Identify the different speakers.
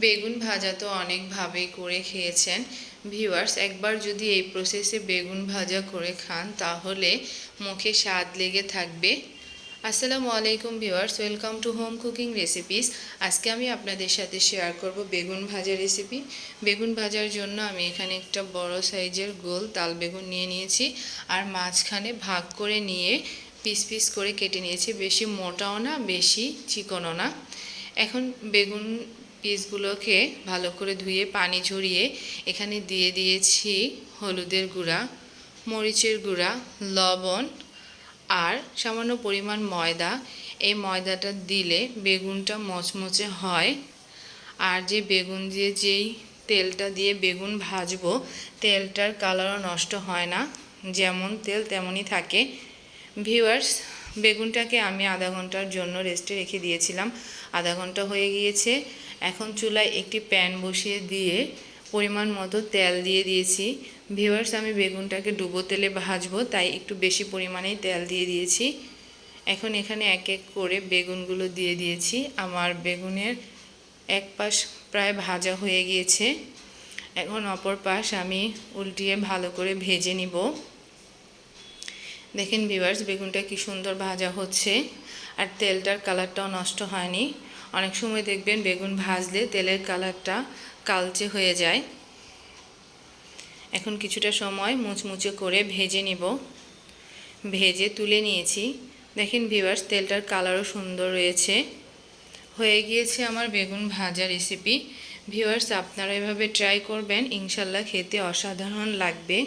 Speaker 1: বেগুন ভাজা তো অনেকভাবেই করে খেয়েছেন। ভিউয়ার্স, একবার যদি এই প্রসেসে বেগুন ভাজা করে খান, তাহলে মুখে স্বাদ লেগে থাকবে। আসসালামু আলাইকুম viewers, welcome to home cooking recipes. আজকে আমি আপনাদের সাথে শেয়ার করব বেগুন ভাজা রেসিপি। বেগুন ভাজার জন্য আমি এখানে একটা বড় সাইজের গোল তাল বেগুন নিয়ে নিয়েছি আর মাঝখানে ভাগ করে নিয়ে পিস পিস করে কেটে নিয়েছি। বেশি মোটাও না, বেশি চিকনও না। এখন বেগুন পিসগুলোকে ভালো করে ধুয়ে পানি ঝরিয়ে এখানে দিয়ে দিয়েছি হলুদের গুঁড়া, মরিচের গুঁড়া, লবণ আর সামান্য পরিমাণ ময়দা। এই ময়দাটা দিলে বেগুনটা মচমচে হয় আর যে বেগুন দিয়ে যেই তেলটা দিয়ে বেগুন ভাজবো, তেলটার কালারও নষ্ট হয় না। যেমন তেল তেমনই থাকে। ভিউয়ার্স বেগুনটাকে আমি আধা ঘণ্টার জন্য রেস্টে রেখে দিয়েছিলাম। আধা ঘণ্টা হয়ে গিয়েছে। এখন চুলায় একটি প্যান বসিয়ে দিয়ে পরিমাণ মতো তেল দিয়ে দিয়েছি। ভিউয়ার্স, আমি বেগুনটাকে ডুবো তেলে ভাজবো, তাই একটু বেশি পরিমাণেই তেল দিয়ে দিয়েছি। এখন এখানে এক এক করে বেগুনগুলো দিয়ে দিয়েছি। আমার বেগুনের এক পাশ প্রায় ভাজা হয়ে গিয়েছে। এখন অপর পাশ আমি উল্টিয়ে ভালো করে ভেজে নিব। দেখেন ভিভার্স বেগুনটা কি সুন্দর ভাজা হচ্ছে। আর তেলটার কালারটাও নষ্ট হয়নি। অনেক সময় দেখবেন বেগুন ভাজলে তেলের কালারটা কালচে হয়ে যায়। এখন কিছুটা সময় মুচমুচে করে ভেজে নিব। ভেজে তুলে নিয়েছি। দেখেন ভিভার্স তেলটার কালারও সুন্দর রয়েছে। হয়ে গিয়েছে আমার বেগুন ভাজা রেসিপি ভিউয়ার্স আপনারা এভাবে ট্রাই করবেন, ইনশাল্লাহ খেতে অসাধারণ লাগবে।